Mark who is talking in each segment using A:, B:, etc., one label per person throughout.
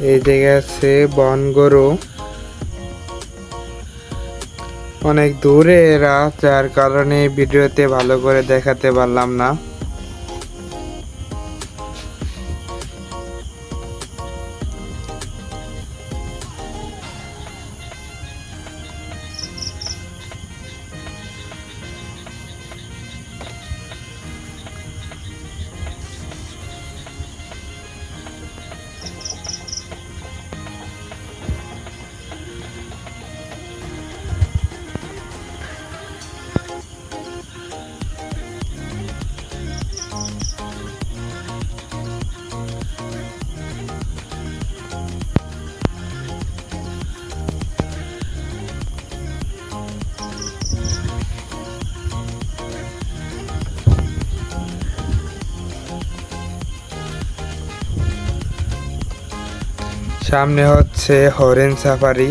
A: এই জায়গায় আছে বনগরু। অনেক দূরে এরা, যার কারণে ভিডিওতে ভালো করে দেখাতে পারলাম না। সামনে হচ্ছে হরেন সাফারি।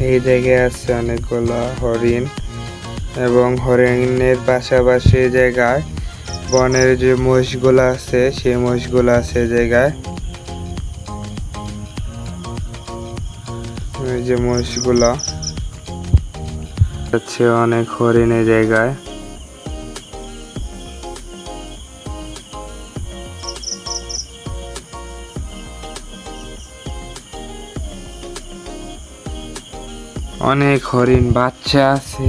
A: এই জায়গায় আছে অনেকগুলো হরিণ এবং হরিণের পাশাপাশি জায়গায় বনের যে মহিষগুলো আছে, সেই মহিষগুলো আছে জায়গায়। যে মহিষগুলো। হচ্ছে অনেক হরিণ এই জায়গায়। অনেক হরিণ বাচ্চা আছে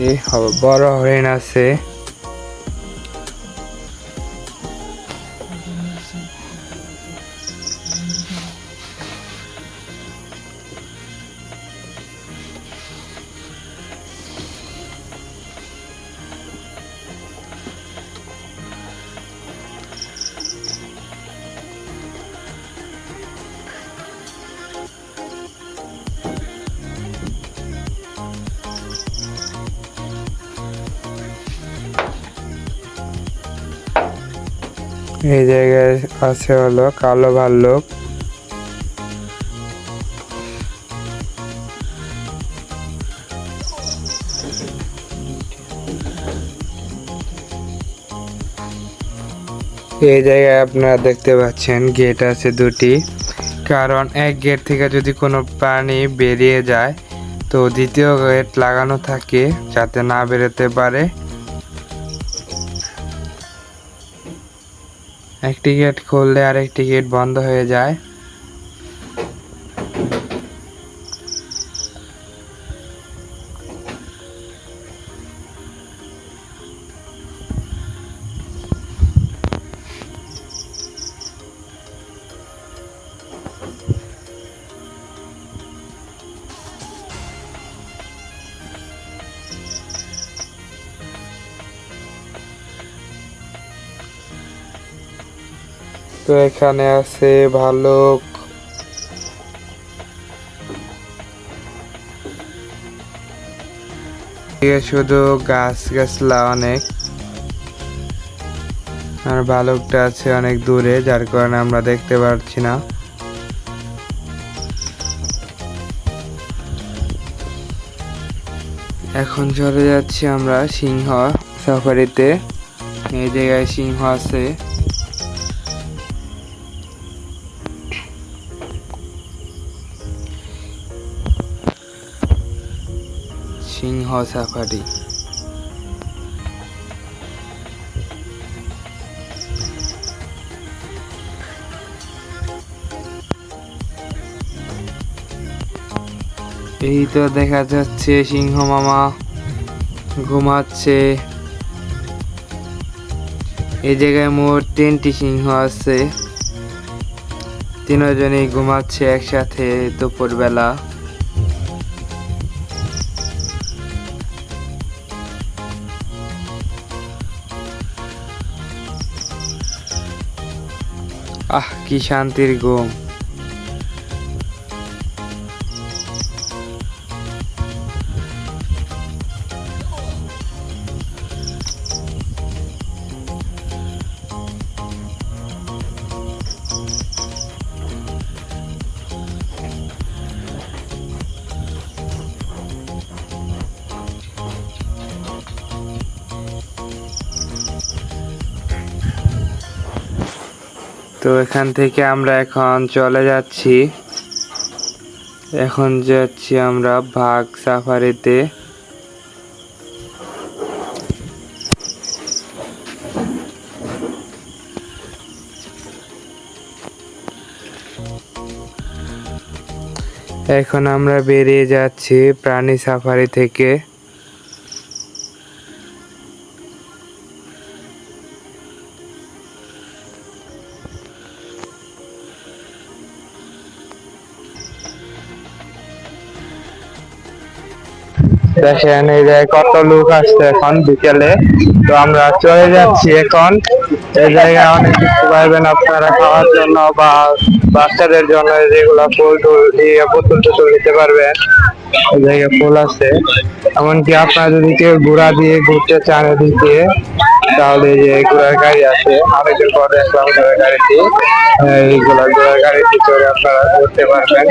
A: বড় হরিণ আছে। এই জায়গায় আছে হলো কালো ভাল্লুক এই জায়গায় আপনারা দেখতে পাচ্ছেন গেট আছে দুটি। কারণ এক গেট থেকে যদি কোনো প্রাণী বেরিয়ে যায়, তো দ্বিতীয় গেট লাগানো থাকে যাতে না বেরোতে পারে। একটি গেট খুললে আরেকটি গেট বন্ধ হয়ে যায়। তো এখানে আছে ভালুক। শুধু গাছ গাছলা অনেক। আর ভালুকটা আছে অনেক দূরে, যার কারণে আমরা দেখতে পাচ্ছি না। এখন চলে যাচ্ছি আমরা সিংহ সাফারিতে। এই জায়গায় সিংহ আছে। সিংহ সাফারি এই তো দেখা যাচ্ছে, সিংহ মামা ঘুমাচ্ছে। এই জায়গায় মোট তিনটি সিংহ আছে। তিনজনই ঘুমাচ্ছে একসাথে দুপুরবেলা। আহ কি শান্তির ঘুম এখান থেকে আমরা এখন চলে যাচ্ছি। এখন যাচ্ছি আমরা ভাগ সাফারিতে। এখন আমরা বেরিয়ে যাচ্ছি প্রাণী সাফারি থেকে। দেখেন, এই যে কত লোক আসছে এখন বিকেলে। তো আমরা চলে যাচ্ছি এখন। এই জায়গায় অনেক কিছু পাইবেন আপনারা খাওয়ার জন্য বা বাচ্চাদের জন্য যেগুলো ফুল টুল দিয়ে পুতুল টুতুল নিতে পারবেন। এই জায়গায় ফুল আছে। এমনকি আপনারা যদি কেউ ঘোড়া দিয়ে ঘুরতে চান এদিকে তাহলে যে ঘোড়ার গাড়ি আছে। অনেকদিন পরে দেখলাম ঘোড়ার গাড়িটি। এইগুলা ঘোড়ার গাড়িতে চড়ে আপনারা ঘুরতে পারবেন।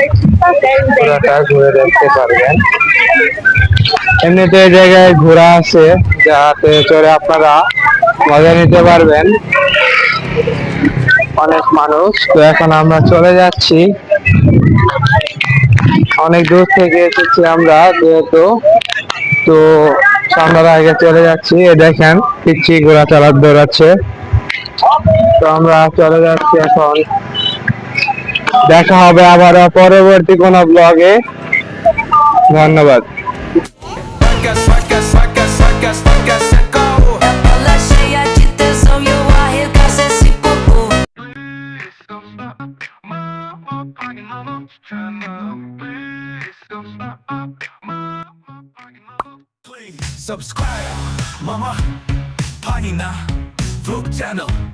A: ঘোড়াটা ঘুরে দেখতে পারবেন। এমনিতে এই জায়গায় ঘোরা আছে, যাতে চড়ে আপনারা মজা নিতে পারবেন। অনেক মানুষ। তো এখন আমরা চলে যাচ্ছি। অনেক দূর থেকে এসেছি আমরা, যেহেতু। তো আমরা আগে চলে যাচ্ছি। এ দেখেন পিচ্ছি ঘোড়া চালার দৌড়াচ্ছে তো আমরা চলে যাচ্ছি এখন। দেখা হবে আবার পরবর্তী কোনো ব্লগে ধন্যবাদ।
B: subscribe. ママ
C: パニナ Vlog Channel.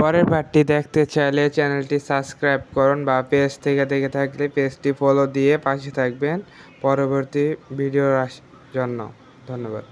A: পরের পার্টটি দেখতে চাইলে চ্যানেলটি সাবস্ক্রাইব করুন বা পেজ থেকে দেখে থাকলে পেজটি ফলো দিয়ে পাশে থাকবেন। পরবর্তী ভিডিওর জন্য ধন্যবাদ।